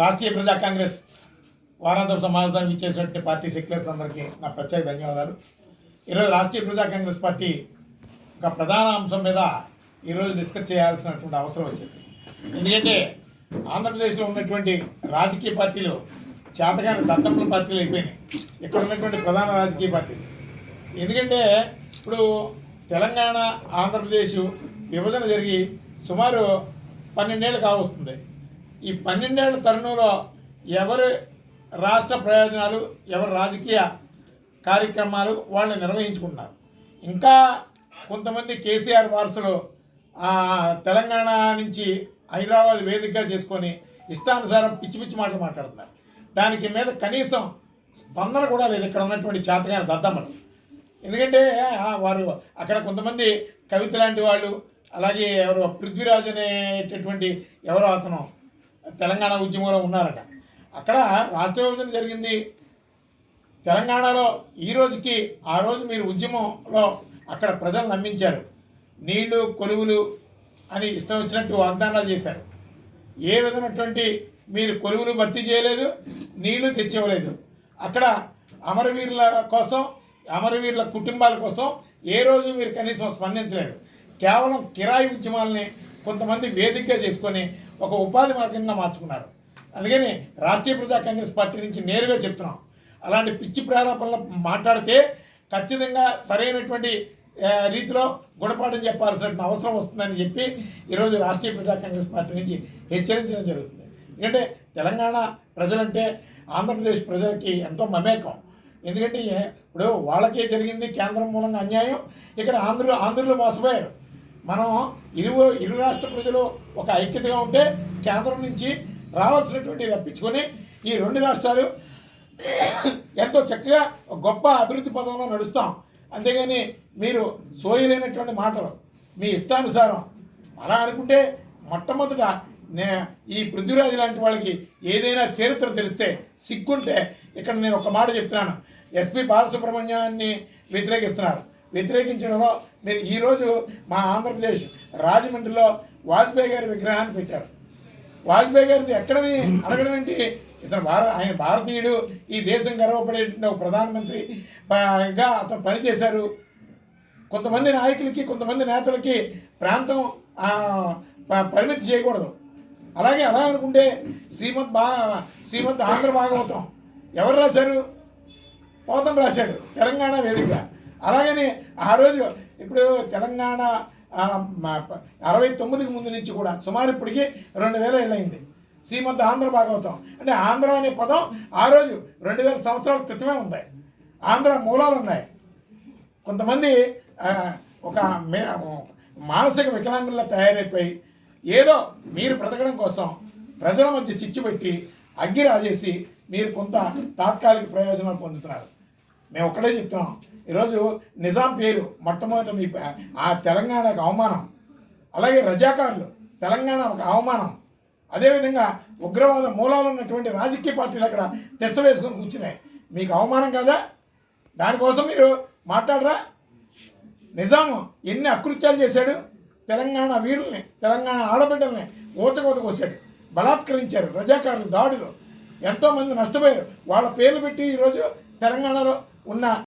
రాష్ట్రీయ ప్రజా కాంగ్రెస్ వారాంతర సమావేశానికి ఇచ్చేసినటువంటి పార్టీ సెక్యులర్స్ అందరికీ నా ప్రత్యేక ధన్యవాదాలు. ఈరోజు రాష్ట్రీయ ప్రజా కాంగ్రెస్ పార్టీ ఒక ప్రధాన అంశం మీద ఈరోజు డిస్కస్ చేయాల్సినటువంటి అవసరం వచ్చింది. ఎందుకంటే ఆంధ్రప్రదేశ్లో ఉన్నటువంటి రాజకీయ పార్టీలు చేతగాని దత్తముల పార్టీలు అయిపోయినాయి. ఇక్కడ ఉన్నటువంటి ప్రధాన రాజకీయ పార్టీలు. ఎందుకంటే ఇప్పుడు తెలంగాణ ఆంధ్రప్రదేశ్ విభజన జరిగి సుమారు పన్నెండేళ్ళు కావస్తుంది. ఈ పన్నెండేళ్ళ తరుణంలో ఎవరు రాష్ట్ర ప్రయోజనాలు ఎవరి రాజకీయ కార్యక్రమాలు వాళ్ళు నిర్వహించుకుంటున్నారు. ఇంకా కొంతమంది కేసీఆర్ వారసులు తెలంగాణ నుంచి హైదరాబాద్ వేదికగా చేసుకొని ఇష్టానుసారం పిచ్చి పిచ్చి మాటలు మాట్లాడుతున్నారు. దానికి మీద కనీసం స్పందన కూడా లేదు. ఇక్కడ ఉన్నటువంటి చేతగాని దద్దమ్మలు. ఎందుకంటే వారు అక్కడ కొంతమంది కవిత లాంటి వాళ్ళు అలాగే ఎవరు పృథ్వీరాజ్ అనేటటువంటి ఎవరో అతను తెలంగాణ ఉద్యమంలో ఉన్నారట. అక్కడ రాష్ట్ర విభజన జరిగింది. తెలంగాణలో ఈ రోజుకి ఆ రోజు మీరు ఉద్యమంలో అక్కడ ప్రజలు నమ్మించారు. నీళ్ళు కొలువులు అని ఇష్టం వచ్చినట్టు వాగ్దానాలు చేశారు. ఏ విధమైనటువంటి మీరు కొలువులు భర్తీ చేయలేదు నీళ్ళు తెచ్చివ్వలేదు. అక్కడ అమరవీరుల కోసం అమరవీరుల కుటుంబాల కోసం ఏ రోజు మీరు కనీసం స్పందించలేదు. కేవలం కిరాయి ఉద్యమాలని కొంతమంది వేదికగా చేసుకొని ఒక ఉపాధి మార్గంగా మార్చుకున్నారు. అందుకని రాష్ట్రీయ ప్రజా కాంగ్రెస్ పార్టీ నుంచి నేరుగా చెప్తున్నాం. అలాంటి పిచ్చి ప్రారంభంలో మాట్లాడితే ఖచ్చితంగా సరైనటువంటి రీతిలో గుణపాఠం చెప్పాల్సిన అవసరం వస్తుందని చెప్పి ఈరోజు రాష్ట్రీయ ప్రజా కాంగ్రెస్ పార్టీ నుంచి హెచ్చరించడం జరుగుతుంది. ఎందుకంటే తెలంగాణ ప్రజలంటే ఆంధ్రప్రదేశ్ ప్రజలకి ఎంతో మమేకం. ఎందుకంటే ఇప్పుడు వాళ్ళకే జరిగింది కేంద్రం మూలంగా అన్యాయం. ఇక్కడ ఆంధ్రులు ఆంధ్రులు మోసపోయారు. మనం ఇరు ఇరు రాష్ట్ర ప్రజలు ఒక ఐక్యతగా ఉంటే కేంద్రం నుంచి రావాల్సినటువంటి రప్పించుకొని ఈ రెండు రాష్ట్రాలు ఎంతో చక్కగా గొప్ప అభివృద్ధి పదంలో నడుస్తాం. అంతేగాని మీరు సోయలేనటువంటి మాటలు మీ ఇష్టానుసారం. అలా అనుకుంటే మొట్టమొదట నే ఈ పృథ్వీరాజు లాంటి వాళ్ళకి ఏదైనా చరిత్ర తెలిస్తే సిగ్గుంటే ఇక్కడ నేను ఒక మాట చెప్తున్నాను. ఎస్పి బాలసుబ్రహ్మణ్యాన్ని వ్యతిరేకిస్తున్నారు. వ్యతిరేకించడమో మీరు ఈరోజు మా ఆంధ్రప్రదేశ్ రాజమండ్రిలో వాజ్పేయి గారి విగ్రహాన్ని పెట్టారు. వాజ్పేయి గారిది ఎక్కడని అడగడం ఏంటి? ఇతను భారత ఆయన భారతీయుడు ఈ దేశం గర్వపడేటువంటి ఒక ప్రధానమంత్రి గా అతను పనిచేశారు. కొంతమంది నాయకులకి కొంతమంది నేతలకి ప్రాంతం ప- పరిమితి చేయకూడదు. అలాగే అలా అనుకుంటే శ్రీమద్ బా శ్రీమద్ ఆంధ్ర భాగవతం ఎవరు రాశారు? పోతం రాశాడు తెలంగాణ వేదిక. అలాగని ఆ రోజు ఇప్పుడు తెలంగాణ అరవై తొమ్మిదికి ముందు నుంచి కూడా సుమారు ఇప్పటికీ రెండు వేల ఏళ్ళైంది శ్రీమంత్ ఆంధ్ర భాగవతం. అంటే ఆంధ్ర అనే పదం ఆ రోజు రెండు వేల సంవత్సరాల క్రితమే ఉంది. ఆంధ్ర మూలాలు ఉన్నాయి. కొంతమంది ఒక మే మానసిక వికలాంగుల్లో తయారైపోయి ఏదో మీరు బ్రతకడం కోసం ప్రజల మధ్య చిచ్చు పెట్టి అగ్గి రాజేసి మీరు కొంత తాత్కాలిక ప్రయోజనాలు పొందుతున్నారు. మేము ఒక్కడే చెప్తున్నాం. ఈరోజు నిజాం పేరు మొట్టమొదట మీ ఆ తెలంగాణకు అవమానం. అలాగే రజాకారులు తెలంగాణ ఒక అవమానం. అదేవిధంగా ఉగ్రవాద మూలాలు ఉన్నటువంటి రాజకీయ పార్టీలు అక్కడ తెస్త వేసుకొని కూర్చున్నాయి. మీకు అవమానం కదా? దానికోసం మీరు మాట్లాడరా? నిజాము ఎన్ని అకృత్యాలు చేశాడు? తెలంగాణ వీరుల్ని తెలంగాణ ఆడబిడ్డల్ని ఊచకోత కోసాడు. బలాత్కరించారు రజాకారులు దాడులు. ఎంతోమంది నష్టపోయారు. వాళ్ళ పేర్లు పెట్టి ఈరోజు తెలంగాణలో ఉన్న